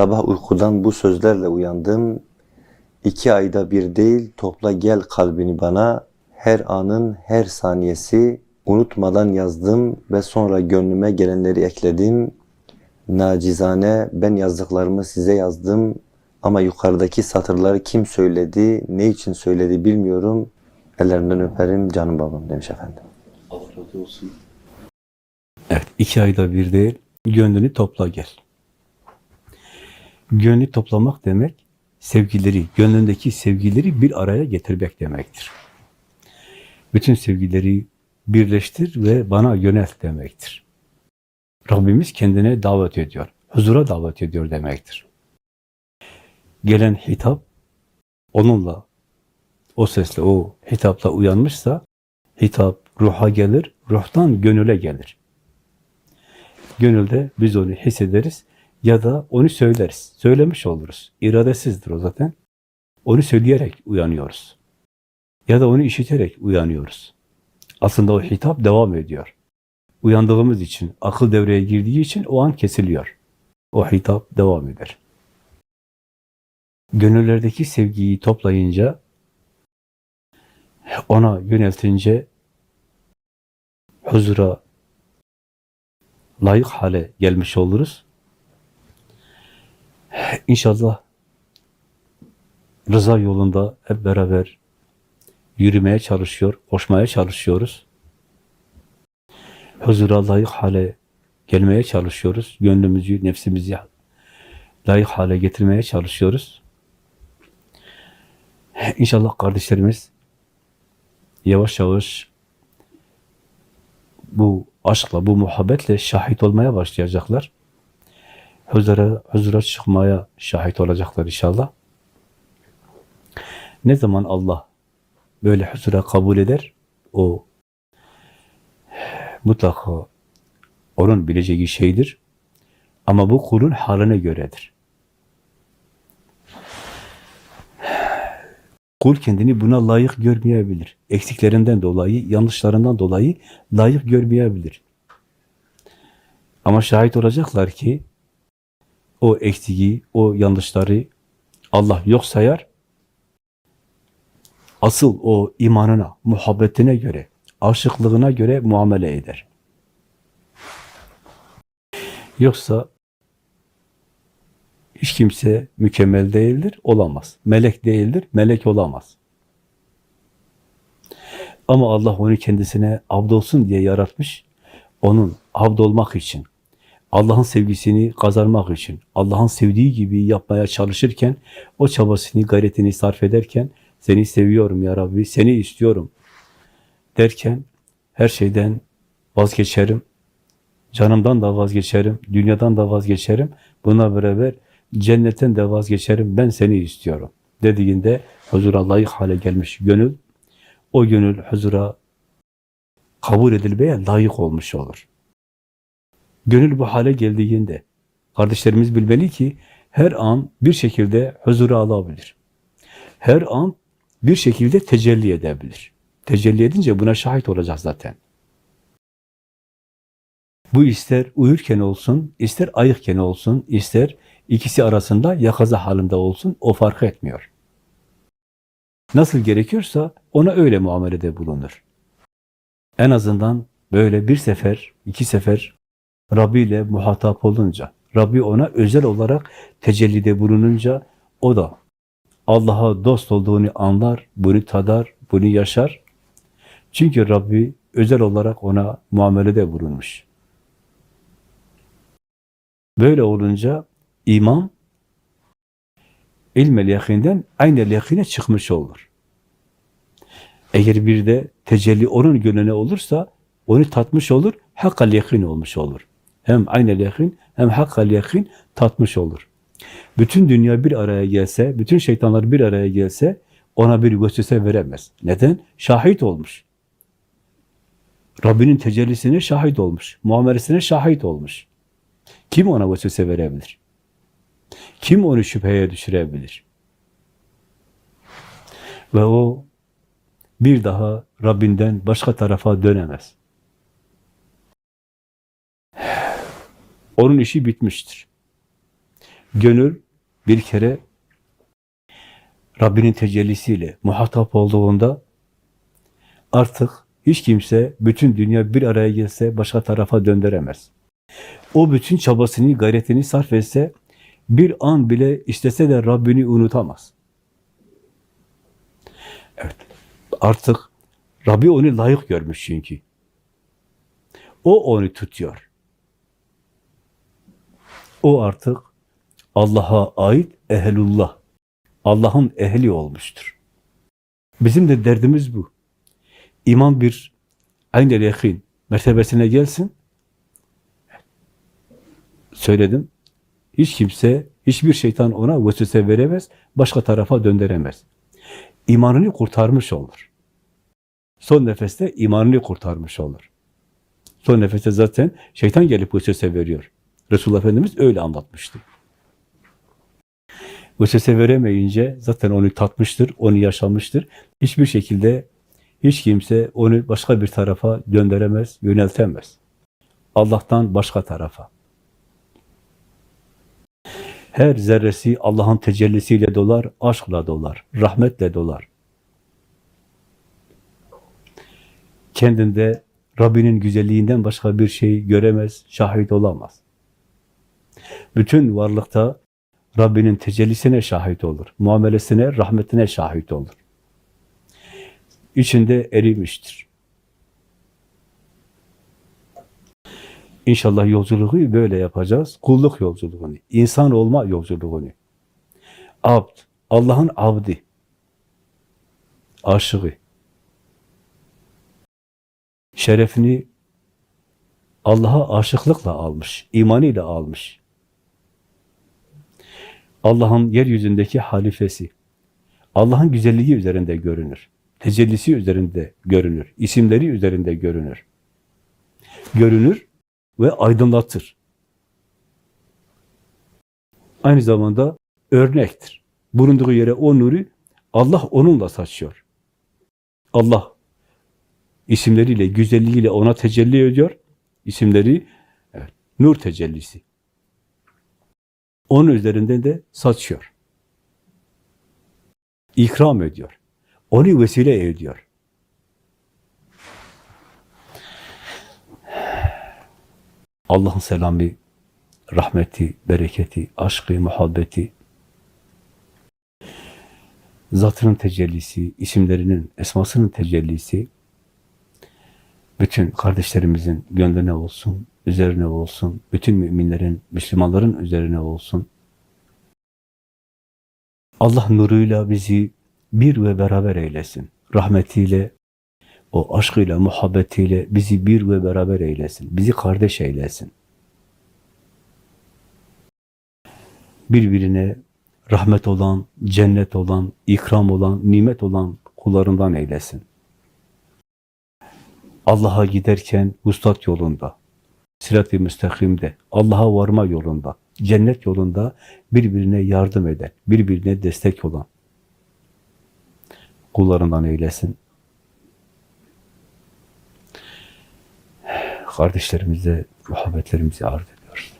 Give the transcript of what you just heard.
Sabah uykudan bu sözlerle uyandım. İki ayda bir değil topla gel kalbini bana. Her anın her saniyesi unutmadan yazdım ve sonra gönlüme gelenleri ekledim. Nacizane ben yazdıklarımı size yazdım ama yukarıdaki satırları kim söyledi, ne için söyledi bilmiyorum. Ellerinden öperim canım babam demiş efendim. Allah razı olsun. Evet, iki ayda bir değil, gönlünü topla gel. Gönlü toplamak demek, sevgileri, gönlündeki sevgileri bir araya getirmek demektir. Bütün sevgileri birleştir ve bana yönelt demektir. Rabbimiz kendine davet ediyor, huzura davet ediyor demektir. Gelen hitap, onunla, o sesle, o hitapla uyanmışsa, hitap ruha gelir, ruhtan gönüle gelir. Gönülde biz onu hissederiz ya da onu söyleriz. Söylemiş oluruz. İradesizdir o zaten. Onu söyleyerek uyanıyoruz. Ya da onu işiterek uyanıyoruz. Aslında o hitap devam ediyor. Uyandığımız için, akıl devreye girdiği için o an kesiliyor. O hitap devam eder. Gönüllerdeki sevgiyi toplayınca, ona yöneltince huzura layık hale gelmiş oluruz. İnşallah rıza yolunda hep beraber yürümeye çalışıyor, koşmaya çalışıyoruz. Huzura layık hale gelmeye çalışıyoruz. Gönlümüzü, nefsimizi layık hale getirmeye çalışıyoruz. İnşallah kardeşlerimiz yavaş yavaş bu aşkla, bu muhabbetle şahit olmaya başlayacaklar. Huzura, huzura çıkmaya şahit olacaklar inşallah. Ne zaman Allah böyle huzura kabul eder, o mutlaka onun bileceği şeydir. Ama bu kulun haline göredir. Kul kendini buna layık görmeyebilir. Eksiklerinden dolayı, yanlışlarından dolayı layık görmeyebilir. Ama şahit olacaklar ki o eksiği, o yanlışları Allah yok sayar. Asıl o imanına, muhabbetine göre, aşıklığına göre muamele eder. Yoksa hiç kimse mükemmel değildir, olamaz. Melek değildir, melek olamaz. Ama Allah onu kendisine abd olsun diye yaratmış. Onun abd olmak için, Allah'ın sevgisini kazanmak için, Allah'ın sevdiği gibi yapmaya çalışırken, o çabasını, gayretini sarf ederken, seni seviyorum ya Rabbi, seni istiyorum. derken, her şeyden vazgeçerim, canımdan da vazgeçerim, dünyadan da vazgeçerim, buna beraber cennetten de vazgeçerim, ben seni istiyorum. dediğinde huzura layık hale gelmiş gönül, o gönül huzura kabul edilmeye layık olmuş olur. Gönül bu hale geldiğinde kardeşlerimiz bilmeli ki her an bir şekilde huzura alabilir. Her an bir şekilde tecelli edebilir. Tecelli edince buna şahit olacak zaten. Bu ister uyurken olsun, ister ayıkken olsun, ister ikisi arasında yakaza halinde olsun, o fark etmiyor. Nasıl gerekiyorsa ona öyle muamelede bulunur. En azından böyle bir sefer, iki sefer Rabbi ile muhatap olunca, Rabbi ona özel olarak tecellide bulununca o da Allah'a dost olduğunu anlar, bunu tadar, bunu yaşar. Çünkü Rabbi özel olarak ona muamelede bulunmuş. Böyle olunca iman ilmel yakinden aynel yakine çıkmış olur. Eğer bir de tecelli onun gönlüne olursa onu tatmış olur, hakkal yakin olmuş olur. Hem aynel yakin hem hakkal yakin tatmış olur. Bütün dünya bir araya gelse, bütün şeytanlar bir araya gelse ona bir gösterse veremez. Neden? Şahit olmuş. Rabbinin tecellisine şahit olmuş. Muamelesine şahit olmuş. Kim ona vesvese verebilir? Kim onu şüpheye düşürebilir? Ve o bir daha Rabbinden başka tarafa dönemez. Onun işi bitmiştir. Gönül bir kere Rabbinin tecellisiyle muhatap olduğunda artık hiç kimse bütün dünya bir araya gelse başka tarafa döndüremez. O bütün çabasını, gayretini sarf etse bir an bile istese de Rabbini unutamaz. Evet. Artık Rabbi onu layık görmüş çünkü. O onu tutuyor. O artık Allah'a ait ehlullah. Allah'ın ehli olmuştur. Bizim de derdimiz bu. İman bir aynı yakin mertebesine gelsin. Söyledim. Hiç kimse, hiçbir şeytan ona vesvese veremez, başka tarafa döndüremez. İmanını kurtarmış olur. Son nefeste imanını kurtarmış olur. Son nefeste zaten şeytan gelip vesvese veriyor. Resulullah Efendimiz öyle anlatmıştı. Vesvese veremeyince zaten onu tatmıştır, onu yaşamıştır. Hiçbir şekilde hiç kimse onu başka bir tarafa döndüremez, yöneltemez. Allah'tan başka tarafa. Her zerresi Allah'ın tecellisiyle dolar, aşkla dolar, rahmetle dolar. Kendinde Rabbinin güzelliğinden başka bir şey göremez, şahit olamaz. Bütün varlıkta Rabbinin tecellisine şahit olur. Muamelesine, rahmetine şahit olur. İçinde erimiştir. İnşallah yolculuğu böyle yapacağız. Kulluk yolculuğunu, insan olma yolculuğunu. Abd, Allah'ın abdi. Aşığı. Şerefini Allah'a aşıklıkla almış, imanıyla almış. Allah'ın yeryüzündeki halifesi. Allah'ın güzelliği üzerinde görünür. Tecellisi üzerinde görünür. isimleri üzerinde görünür. Görünür ve aydınlatır. Aynı zamanda örnektir. Bulunduğu yere o nuru Allah onunla saçıyor. Allah isimleriyle, güzelliğiyle ona tecelli ediyor. İsimleri evet, nur tecellisi. Onun üzerinden de saçıyor. İkram ediyor. Onu vesile ediyor. Allah'ın selamı, rahmeti, bereketi, aşkı, muhabbeti, zatının tecellisi, isimlerinin, esmasının tecellisi, bütün kardeşlerimizin gönlüne olsun, üzerine olsun, bütün müminlerin, Müslümanların üzerine olsun. Allah nuruyla bizi bir ve beraber eylesin. Rahmetiyle, o aşkıyla, muhabbetiyle bizi bir ve beraber eylesin. Bizi kardeş eylesin. Birbirine rahmet olan, cennet olan, ikram olan, nimet olan kullarından eylesin. Allah'a giderken vuslat yolunda, sirat-i müstakimde, Allah'a varma yolunda, cennet yolunda birbirine yardım eden, birbirine destek olan kullarından eylesin. Kardeşlerimize muhabbetlerimizi arz ediyoruz.